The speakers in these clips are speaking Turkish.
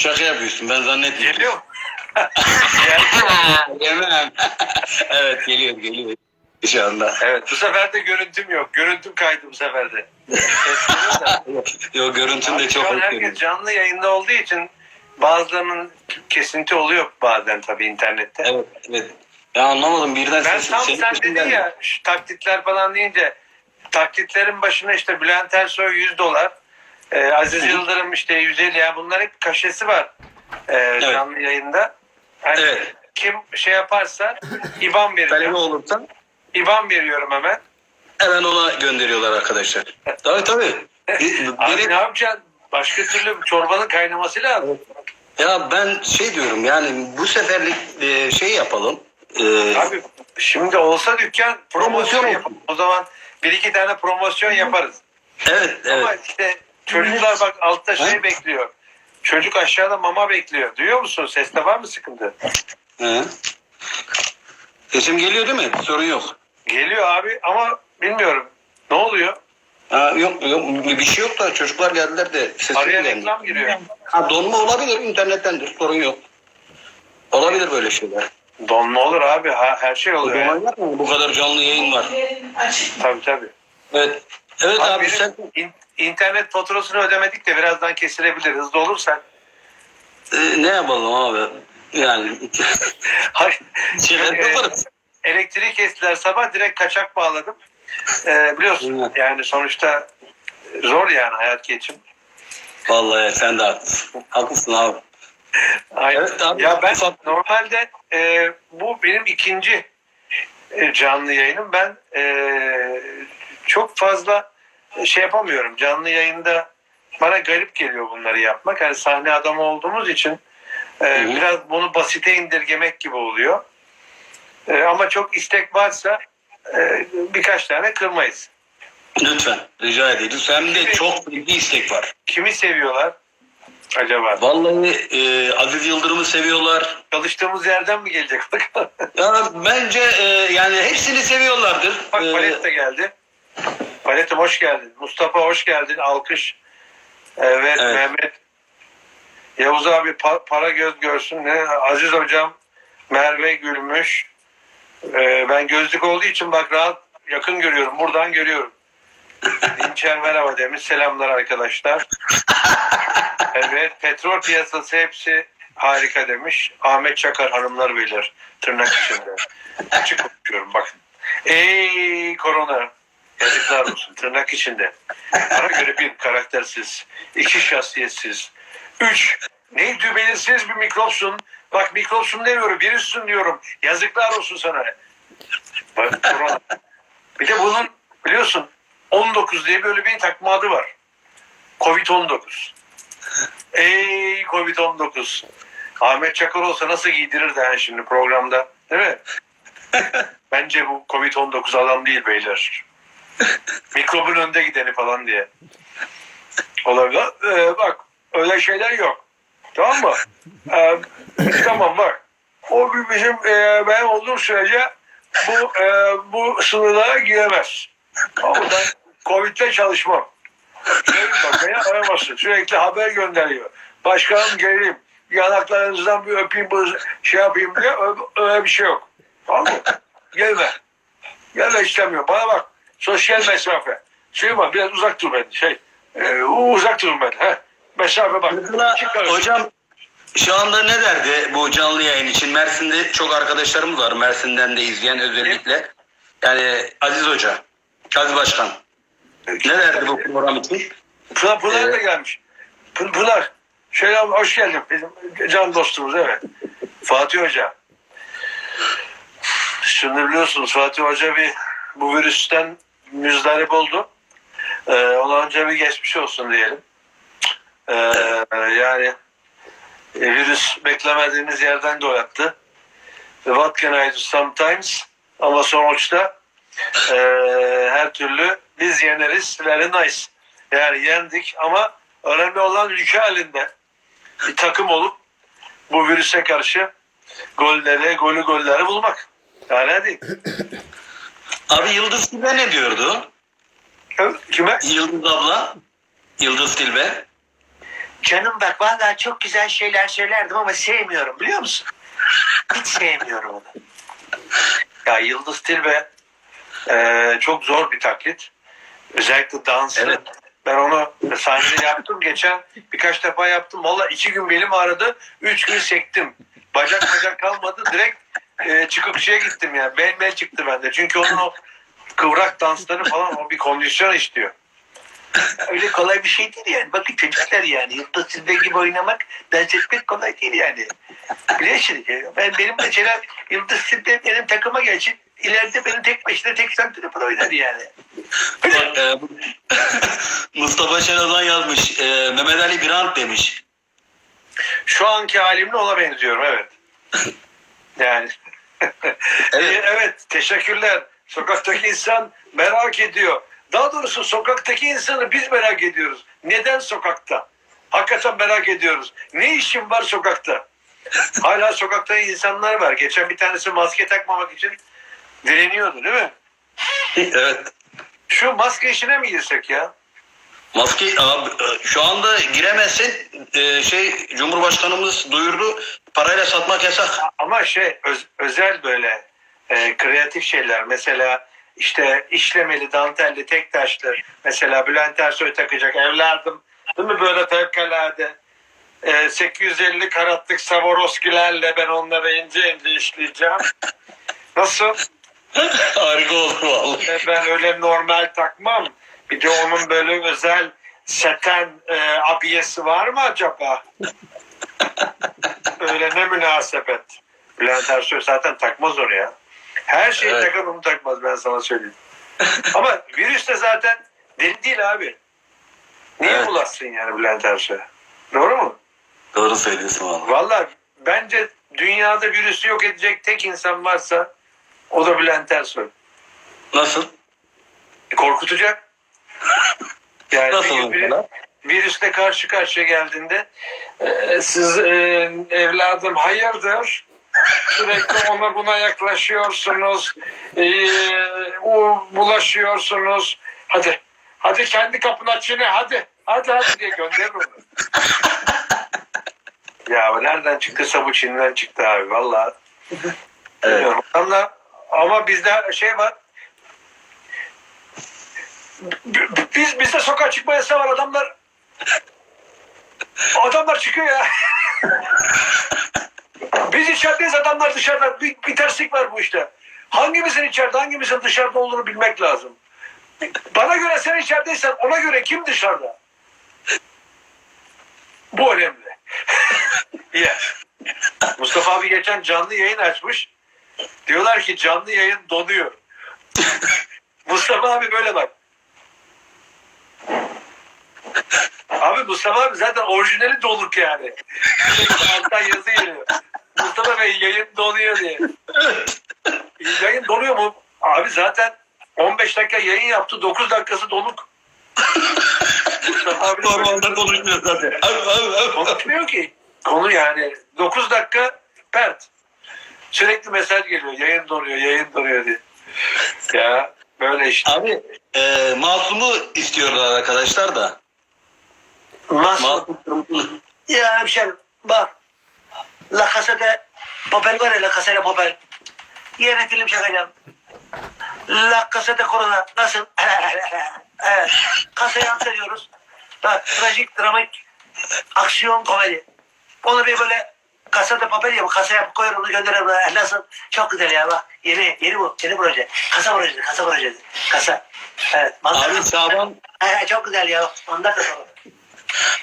Şaka yapıyorsun ben zannetmiyorum. Geliyor mu? Yemem. evet geliyor geliyor. Anda. evet bu sefer de görüntüm yok. Görüntüm kaydı bu sefer de. Ses geliyor da. Yo görüntün de çok hoş herkes canlı yayında olduğu için bazılarının kesinti oluyor bazen tabii internette. Evet evet. Ya anlamadım birden Ben ses- tam senin sen sesin dedin ya şu taklitler falan deyince taklitlerin başına işte Bülent Ersoy 100 dolar, e, Aziz. Yıldırım işte 150 ya bunlar hep kaşesi var e, canlı yayında. Yani Evet. Kim şey yaparsa IBAN Talebe vereceğim. olursa IBAN veriyorum hemen. hemen ona gönderiyorlar arkadaşlar. Tabii tabii. Abi biri- ne yapacaksın? Başka türlü çorbanın kaynaması lazım. ya ben şey diyorum yani bu seferlik e, şey yapalım. E, Abi şimdi olsa dükkan promosyon Promosyon yapalım. O zaman bir iki tane promosyon yaparız. evet Ama evet. işte çocuklar bak altta şey Ha? bekliyor. Çocuk aşağıda mama bekliyor. Duyuyor musun? Seste var mı sıkıntı? He. Sesim geliyor değil mi? Sorun yok. Geliyor abi ama bilmiyorum. Ne oluyor? Ha, yok yok bir şey yok da çocuklar geldiler de sesim Araya geldi. reklam giriyor. Ha, donma olabilir internettendir sorun yok. Olabilir böyle şeyler. Donma olur abi. Ha, her şey oluyor. Donma Yani. Bu kadar canlı yayın var. Tabii tabii. Evet. Evet Abi abi, sen internet faturasını ödemedik de birazdan kesilebilir. Hızlı olursan. e, ne yapalım abi? Yani Hayır. Ee, yaparız. Elektriği kestiler sabah direkt kaçak bağladım. Ee, biliyorsun yani sonuçta zor yani hayat geçim. Vallahi sen de haklısın. Haklısın abi. Aynen. Evet abi, ya ben normalde e, bu benim ikinci e, canlı yayınım. Ben e, çok fazla şey yapamıyorum. Canlı yayında bana garip geliyor bunları yapmak. Yani sahne adamı olduğumuz için e, Hı hı. biraz bunu basite indirgemek gibi oluyor. E, ama çok istek varsa e, birkaç tane kırmayız. Lütfen rica ederiz. Hem de çok bir istek var. Kimi seviyorlar acaba? Vallahi e, Aziz Yıldırım'ı seviyorlar. Çalıştığımız yerden mi gelecek? Ya bence e, yani hepsini seviyorlardır. Bak E, Palet de geldi. Palet'im hoş geldin. Mustafa hoş geldin. Alkış. Evet, Evet. Mehmet. Yavuz abi pa- para göz görsün. Ne? Aziz hocam. Merve gülmüş. Ee, ben gözlük olduğu için bak rahat yakın görüyorum. Buradan görüyorum. Dinçer merhaba demiş. Selamlar arkadaşlar. Evet petrol piyasası hepsi harika demiş. Ahmet Çakar hanımlar beyler tırnak içinde. Açık konuşuyorum bakın. Ey korona. Yazıklar olsun tırnak içinde. Bana göre bir karaktersiz, iki şahsiyetsiz, üç neydi belirsiz bir mikropsun. Bak mikropsun demiyorum, virüsün diyorum. Yazıklar olsun sana. Bak korona. Bir de bunun biliyorsun 19 diye böyle bir takma adı var. Covid-19. Ey Covid-19. Ahmet Çakar olsa nasıl giydirirdi yani şimdi programda. Değil mi? Bence bu Covid-19 adam değil beyler. Mikrobun önde gideni falan diye. Olabilir. Ee, bak öyle şeyler yok. Tamam mı? Ee, tamam bak. O bir bizim e, ben olduğum sürece bu e, bu sınırlara giremez. Ama ben Covid'de çalışmam. Gelin bak beni aramasın. Sürekli haber gönderiyor. Başkanım geleyim. Yanaklarınızdan bir öpeyim, bu şey yapayım diye öyle, bir şey yok. Tamam mı? Gelme. Gelme istemiyorum. Bana bak. Sosyal mesafe. Şey var biraz uzak dur ben. Şey, e, uzak dur ben. He. Mesafe bak. Mesela hocam şu anda ne derdi bu canlı yayın için? Mersin'de çok arkadaşlarımız var. Mersin'den de izleyen özellikle. Yani Aziz Hoca, Aziz Başkan. Ne derdi bu program için? Pınar, Pınar da Evet. gelmiş. Pın- Pınar. Şöyle abi, hoş geldin. Bizim can dostumuz evet. Fatih Hoca. Şimdi biliyorsunuz Fatih Hoca bir bu virüsten müzdarip oldu. Ee, ona önce bir geçmiş olsun diyelim. Ee, yani virüs beklemediğimiz yerden doyattı. What can I do sometimes? Ama sonuçta e, her türlü biz yeneriz. Very nice. Yani yendik ama önemli olan ülke halinde bir takım olup bu virüse karşı golleri, golü golleri bulmak. Yani hadi. Abi Yıldız Tilbe ne diyordu? Kime? Yıldız abla, Yıldız Tilbe. Canım bak vallahi çok güzel şeyler söylerdim ama sevmiyorum biliyor musun? Hiç sevmiyorum onu. Ya Yıldız Tilbe e, çok zor bir taklit. Özellikle dansı. Evet. Ben onu sahnede yaptım. Geçen birkaç defa yaptım. Valla iki gün belim ağrıdı. Üç gün sektim. Bacak bacak kalmadı. Direkt e, çıkıkçıya gittim ya. Bel bel çıktı bende. Çünkü onun o kıvrak dansları falan o bir kondisyon istiyor. Öyle kolay bir şey değil yani. Bakın çocuklar yani. Yıldız Tilbe gibi oynamak, dans etmek kolay değil yani. Biliyorsunuz ya. Ben benim mesela Yıldız Tilbe benim takıma gelsin. ileride benim tek başına tek santrfor oynar yani. E, Mustafa Şenozan yazmış. E, Mehmet Ali Birant demiş. Şu anki halimle ona benziyorum evet. Yani. Evet. evet teşekkürler. Sokaktaki insan merak ediyor. Daha doğrusu sokaktaki insanı biz merak ediyoruz. Neden sokakta? Hakikaten merak ediyoruz. Ne işin var sokakta? Hala sokakta insanlar var. Geçen bir tanesi maske takmamak için direniyordu değil mi? evet. Şu maske işine mi girsek ya? Maske abi, e, şu anda giremezsin. E, şey Cumhurbaşkanımız duyurdu. Parayla satmak yasak. Ama şey öz- özel böyle e, kreatif şeyler mesela işte işlemeli dantelli tek taşlı mesela Bülent Ersoy takacak evladım değil mi böyle fevkalade e, 850 karatlık Swarovski'lerle ben onları ince ince işleyeceğim. Nasıl? Harika oldu vallahi. E, ben öyle normal takmam. Bir de onun böyle özel seten e, abiyesi var mı acaba? öyle ne münasebet. Bülent Ersoy zaten takmaz onu ya. Her şeyi Evet. takar onu takmaz ben sana söyleyeyim. Ama virüs de zaten deli değil abi. Niye Evet. bulaşsın yani Bülent Ersoy'a? Doğru mu? Doğru söylüyorsun vallahi. Vallahi bence dünyada virüsü yok edecek tek insan varsa o da Bülent Ersoy. Nasıl? korkutacak. Yani Nasıl bir- virüsle karşı karşıya geldiğinde e, siz e, evladım hayırdır sürekli ona buna yaklaşıyorsunuz e, o bulaşıyorsunuz hadi hadi kendi kapını aç yine hadi hadi hadi diye gönderir onu. ya nereden çıktıysa bu Çin'den çıktı abi vallahi. Evet. Ama bizde şey var. Biz bizde sokağa çıkma yasağı var adamlar. Adamlar çıkıyor ya. Biz içerideyiz adamlar dışarıda. Bir, bir terslik var bu işte. Hangimizin içeride hangimizin dışarıda olduğunu bilmek lazım. Bana göre sen içerideysen ona göre kim dışarıda? Bu önemli. Ya. Mustafa abi geçen canlı yayın açmış. Diyorlar ki canlı yayın donuyor. Mustafa abi böyle bak. Abi Mustafa abi zaten orijinali doluk yani. Alttan yazı geliyor. Mustafa Bey yayın donuyor diye. Yayın donuyor mu? Abi zaten 15 dakika yayın yaptı. 9 dakikası donuk. Mustafa abi Normalde konuşmuyor zaten. Av, av, av. Konuşmuyor ki. Konu yani 9 dakika pert. Sürekli mesaj geliyor. Yayın donuyor, yayın donuyor diye. Ya böyle işte. Abi e, masumu istiyorlar arkadaşlar da. Masum Ya hemşerim bak. La Casa de Papel var ya La Casa de Papel. Yeni film çekeceğim. La Casa de Corona nasıl? evet. Kasayı anlatıyoruz. Bak trajik, dramik, aksiyon, komedi. Onu bir böyle Casa de Papel ya bu kasaya onu gönderir. böyle. Nasıl? Çok güzel ya bak. Yeni, yeni bu. Yeni proje. Kasa projesi, kasa projesi. Kasa. Evet. Manda Abi Şaban He, çok güzel ya. Manda kasa.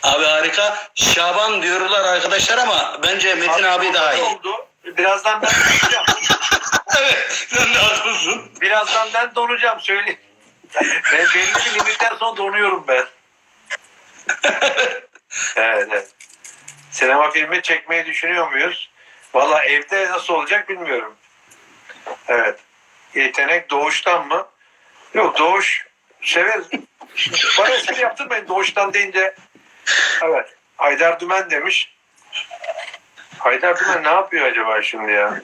Abi harika. Şaban diyorlar arkadaşlar ama bence Metin abi, daha iyi. Oldu. Birazdan ben donacağım. evet sen de haklısın. Birazdan ben donacağım söyleyeyim. Ben belli bir limitten sonra donuyorum ben. evet, evet. Sinema filmi çekmeyi düşünüyor muyuz? Valla evde nasıl olacak bilmiyorum. Evet. Yetenek doğuştan mı? Yok doğuş severiz. Bana espri yaptırmayın doğuştan deyince. Evet. Haydar Dümen demiş. Haydar Dümen ne yapıyor acaba şimdi ya?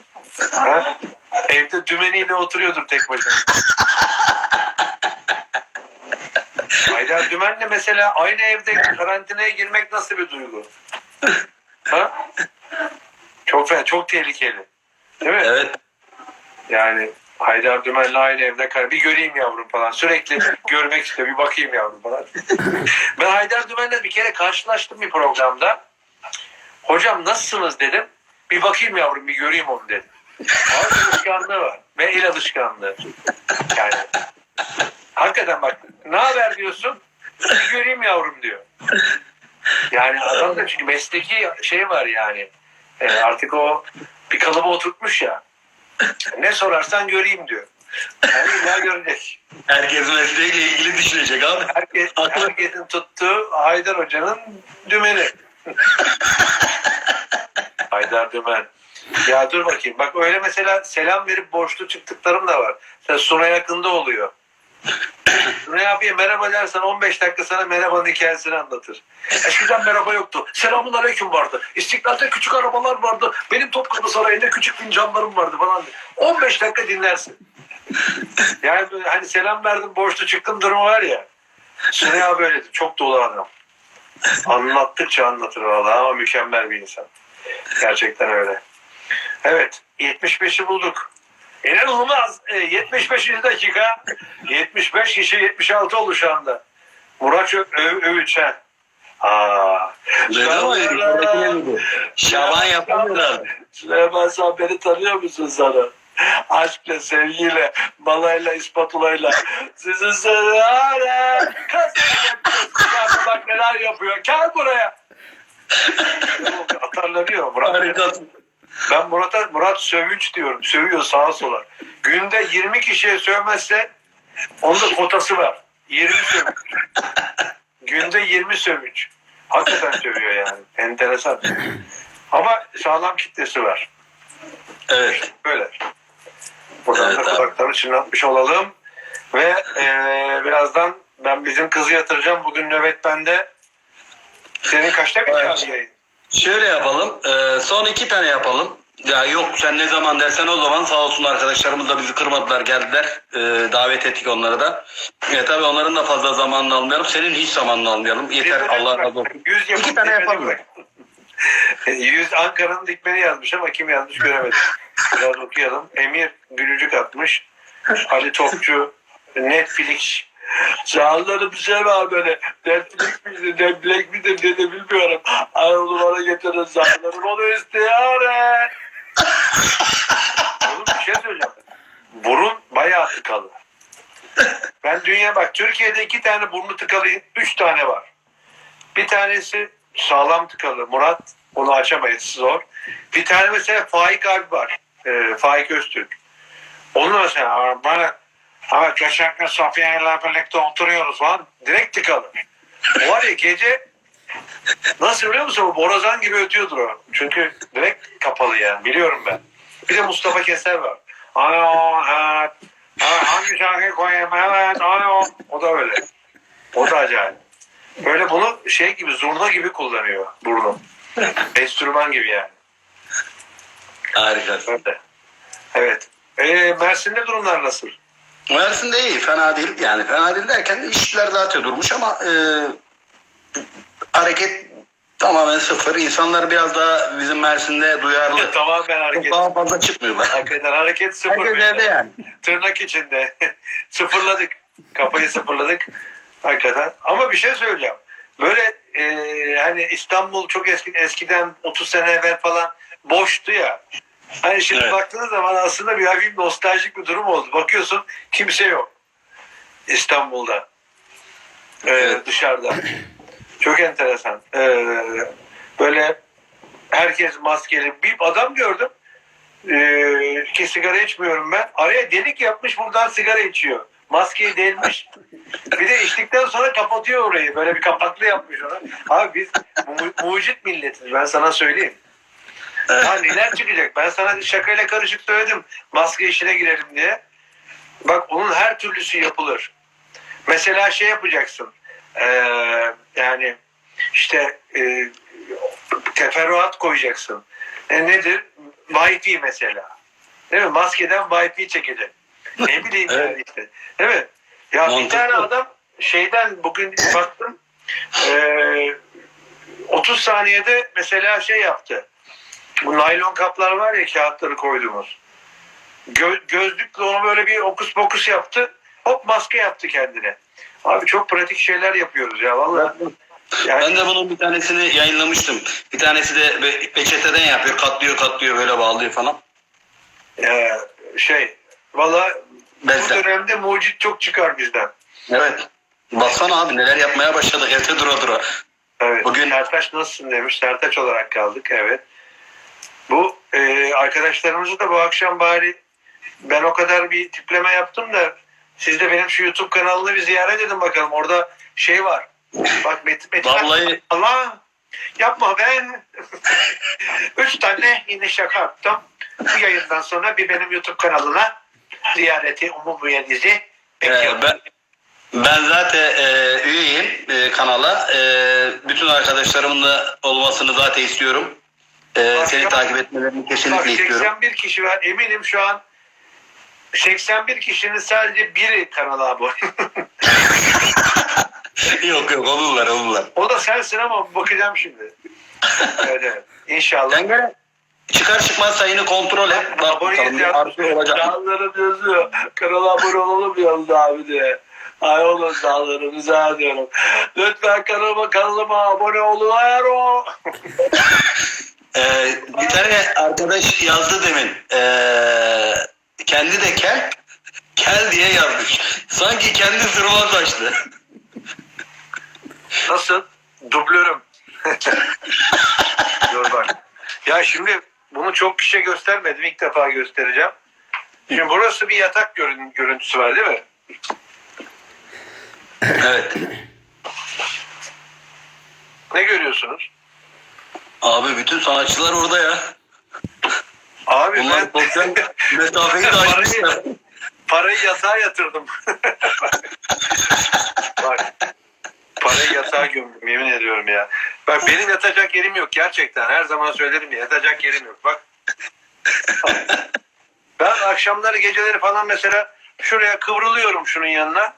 Ha? Evde dümeniyle oturuyordur tek başına. Haydar Dümen'le mesela aynı evde karantinaya girmek nasıl bir duygu? Ha? Çok fena, çok tehlikeli. Değil mi? Evet. Yani Haydar Dümen'le aynı evde kar bir göreyim yavrum falan. Sürekli görmek istiyor. Bir bakayım yavrum falan. ben Haydar Dümen'le bir kere karşılaştım bir programda. Hocam nasılsınız dedim. Bir bakayım yavrum bir göreyim onu dedim. Ağız alışkanlığı var. Ve el alışkanlığı. Yani hakikaten bak ne haber diyorsun? Bir göreyim yavrum diyor. Yani adamda çünkü mesleki şey var yani. Ee, artık o bir kalıba oturtmuş ya. Ne sorarsan göreyim diyor. Yani illa görecek. Herkes mesleğiyle ilgili düşünecek abi. Herkes, Haklı. herkesin tuttuğu Haydar Hoca'nın dümeni. Haydar Dümen. Ya dur bakayım. Bak öyle mesela selam verip borçlu çıktıklarım da var. Mesela Suna yakında oluyor. Suna abiye merhaba dersen 15 dakika sana merhabanın hikayesini anlatır. Eskiden merhaba yoktu. Selamun aleyküm vardı. İstiklal'de küçük arabalar vardı. Benim Topkapı Sarayı'nda küçük fincanlarım vardı falan. 15 dakika dinlersin. Yani hani selam verdim borçlu çıktım durumu var ya. Suna abi öyleydi. Çok dolu adam. Anlattıkça anlatır vallahi ama mükemmel bir insan. Gerçekten öyle. Evet. 75'i bulduk. İnanılmaz. E, 75. dakika. 75 kişi 76 oldu şu anda. Murat Ö- Ö- Övüç ha. Aa. Miydi? Şaban yapamıyorlar. Süleyman sen beni tanıyor musun sana? Aşkla, sevgiyle, balayla, ispatulayla. Sizi seviyorum. Kız bak neler yapıyor. Gel buraya. Atarlanıyor Murat. Harikasın. Ben Murat'a Murat sövünç diyorum. Sövüyor sağa sola. Günde 20 kişiye sövmezse onda kotası var. 20 sövünç. Günde 20 sövünç. Hakikaten sövüyor yani. Enteresan. Ama sağlam kitlesi var. Evet. Böyle. Buradan Evet, da kulaklarını çınlatmış olalım. Ve eee, birazdan ben bizim kızı yatıracağım. Bugün nöbet bende. Senin kaçta bitiyor yayın? Şöyle yapalım. e, son iki tane yapalım. Ya yok sen ne zaman dersen o zaman sağ olsun arkadaşlarımız da bizi kırmadılar geldiler. E, davet ettik onları da. E, tabii onların da fazla zamanını almayalım. Senin hiç zamanını almayalım. Yeter Allah razı olsun. Yüz yapıp İki tane yapalım. bırak. Yüz Ankara'nın dikmeni yazmış ama kim yazmış göremedim. Biraz okuyalım. Emir Gülücük atmış. Ali Topçu Netflix Çağlar'ı bir şey var böyle. Netflix midir, Netflix midir ne de bilmiyorum. Anadolu bana getirin Çağlar'ım onu istiyorum. Oğlum bir şey söyleyeceğim. Burun bayağı tıkalı. Ben dünya bak Türkiye'de iki tane burnu tıkalı, üç tane var. Bir tanesi sağlam tıkalı. Murat onu açamayız zor. Bir tane mesela Faik abi var. Ee, Faik Öztürk. Onu mesela bana ama geçen gün Safiye ile birlikte oturuyoruz falan. Direkt tıkalı. O var ya gece nasıl biliyor musun? O borazan gibi ötüyordur o. Çünkü direkt kapalı yani. Biliyorum ben. Bir de Mustafa Keser var. Alo, evet. evet hangi şarkıyı koyayım? Evet, alo. O da öyle. O da acayip. Böyle bunu şey gibi zurna gibi kullanıyor burnu. Enstrüman gibi yani. Harikasın. Öyle. Evet. Ee, Mersin'de durumlar nasıl? Mersin'de iyi. Fena değil. Yani fena değil derken işçiler zaten durmuş ama e, hareket tamamen sıfır. İnsanlar biraz daha bizim Mersin'de duyarlı. Tamamen Çok hareket. daha fazla çıkıyorlar. Hakikaten hareket sıfır. Herkes evde yani. Tırnak içinde. sıfırladık. Kafayı sıfırladık. Hakikaten. Ama bir şey söyleyeceğim. Böyle e, hani İstanbul çok eski eskiden 30 sene evvel falan boştu ya. Hani şimdi Evet. baktığınız zaman aslında bir hafif nostaljik bir durum oldu. Bakıyorsun kimse yok. İstanbul'da. Ee, Evet. Dışarıda. Çok enteresan. Ee, böyle herkes maskeli. Bir adam gördüm. Ee, ki sigara içmiyorum ben. Araya delik yapmış buradan sigara içiyor. Maskeyi delmiş. Bir de içtikten sonra kapatıyor orayı. Böyle bir kapaklı yapmış ona. Abi biz mu- mucit milletiz. Ben sana söyleyeyim. Ha neler çıkacak? Ben sana şakayla karışık söyledim. Maske işine girelim diye. Bak onun her türlüsü yapılır. Mesela şey yapacaksın. Ee, yani işte e, teferruat koyacaksın. E, nedir? Wi-Fi mesela. Değil mi? Maskeden Wi-Fi çekecek. Ne bileyim Evet. yani işte. Değil mi? Ya bir Mantıklı. tane adam şeyden bugün baktım eee 30 saniyede mesela şey yaptı. Bu naylon kaplar var ya kağıtları koyduğumuz. Gö- gözlükle onu böyle bir okus pokus yaptı. Hop maske yaptı kendine. Abi çok pratik şeyler yapıyoruz ya vallahi. Yani, Ben de bunun bir tanesini yayınlamıştım. Bir tanesi de pe- peçeteden yapıyor. Katlıyor katlıyor böyle bağlıyor falan. eee, şey vallahi bu dönemde mucit çok çıkar bizden. Evet. Baksana abi neler yapmaya başladık evde dura dura. Evet. Bugün- Sertaç nasılsın demiş. Sertaç olarak kaldık. Evet. Bu e, arkadaşlarımızı da bu akşam bari ben o kadar bir tipleme yaptım da siz de benim şu YouTube kanalını bir ziyaret edin bakalım. Orada şey var. Bak Metin Metin. Vallahi- Allah yapma ben. Üç tane yine şaka yaptım. Bu yayından sonra bir benim YouTube kanalına ziyareti umumiyenizi Ee, bekliyorum. ben ben zaten e, üyeyim e, kanala. E, bütün arkadaşlarımın da olmasını zaten istiyorum. E, Bak seni takip etmelerini Bak kesinlikle istiyorum. 81 kişi var. Eminim şu an 81 kişinin sadece biri kanala abone. yok yok olurlar olurlar. o da sensin ama bakacağım şimdi. Evet, evet. İnşallah. Sen gene çıkar çıkmaz sayını kontrol et. Olacak. mı? Dağlarım yazıyor. Kanala abone olalım yolda abi diye. Ay oğlum dağlarım rica ediyorum. Lütfen kanalıma, kanalıma abone olun o. Ee, bir tane arkadaş yazdı demin. Ee, kendi de kel. Kel diye yazmış. Sanki kendi zırva taştı. Nasıl? Dublörüm. Dur bak. Ya şimdi bunu çok kişiye göstermedim. İlk defa göstereceğim. Şimdi burası bir yatak görün- görüntüsü var değil mi? evet. Ne görüyorsunuz? Abi bütün sanatçılar orada ya. Abi Bunlar ben sosyal mesafeyi de parayı, parayı yatağa yatırdım. bak. Parayı yatağa gömdüm yemin ediyorum ya. Bak benim yatacak yerim yok gerçekten. Her zaman söylerim ya yatacak yerim yok. Bak. Ben akşamları geceleri falan mesela şuraya kıvrılıyorum şunun yanına.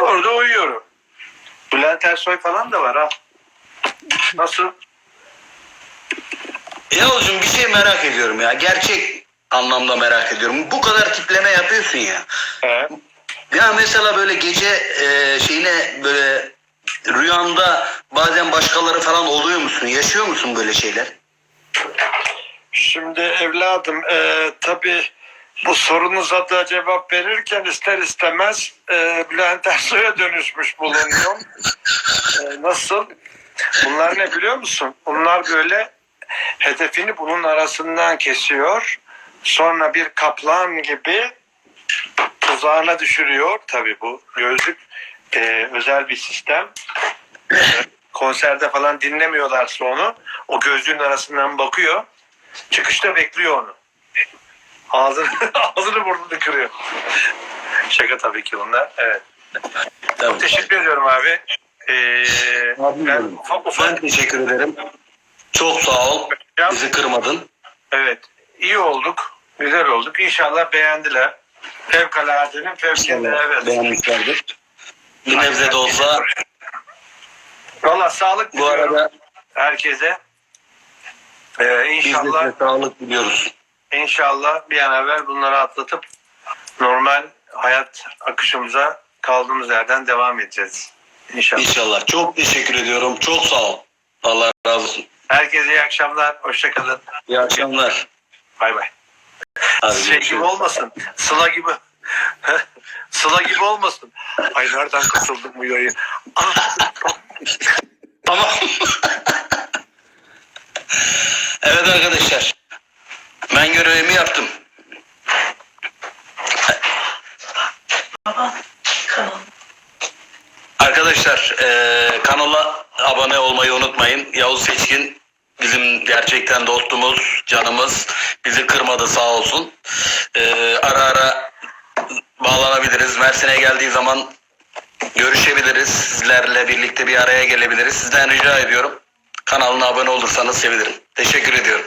Orada uyuyorum. Bülent Ersoy falan da var ha. Nasıl? Yavuzcuğum bir şey merak ediyorum ya. Gerçek anlamda merak ediyorum. Bu kadar tipleme yapıyorsun ya. He. Ya mesela böyle gece e, şeyine böyle rüyanda bazen başkaları falan oluyor musun? Yaşıyor musun böyle şeyler? Şimdi evladım e, tabii bu sorunuza da cevap verirken ister istemez e, Bülent Ersoy'a dönüşmüş bulunuyorum. E, nasıl? Bunlar ne biliyor musun? Bunlar böyle hedefini bunun arasından kesiyor. Sonra bir kaplan gibi tuzağına düşürüyor. Tabii bu gözlük e, özel bir sistem. Konserde falan dinlemiyorlarsa onu o gözlüğün arasından bakıyor. Çıkışta bekliyor onu. Ağzını, ağzını burnunu kırıyor. Şaka tabii ki bunlar. Evet. Tabii. Teşekkür ediyorum abi. Ee, ben ufak ufak Ben teşekkür ederim. Çok sağ ol. Bizi kırmadın. evet iyi olduk. Güzel olduk. İnşallah beğendiler. Fevkaladenin fevkinde evet. Beğenmişlerdir. Bir nebze de olsa Valla sağlık bu diliyorum arada herkese. Ee, biz de inşallah sağlık diliyoruz. İnşallah bir an evvel bunları atlatıp normal hayat akışımıza kaldığımız yerden devam edeceğiz. İnşallah. İnşallah. Çok teşekkür ediyorum. Çok sağ ol. Allah razı olsun. Herkese iyi akşamlar. Hoşçakalın. İyi akşamlar. Bay bay. Şey gibi olmasın. Sıla gibi. Sıla gibi olmasın. Ay nereden katıldım bu yayın? Tamam. evet arkadaşlar. Ben görevimi yaptım. Arkadaşlar eee, kanala abone olmayı unutmayın. Yavuz Seçkin bizim gerçekten dostumuz, canımız. Bizi kırmadı sağ olsun. Eee, ara ara bağlanabiliriz. Mersin'e geldiği zaman görüşebiliriz. Sizlerle birlikte bir araya gelebiliriz. Sizden rica ediyorum. Kanalına abone olursanız sevinirim. Teşekkür ediyorum.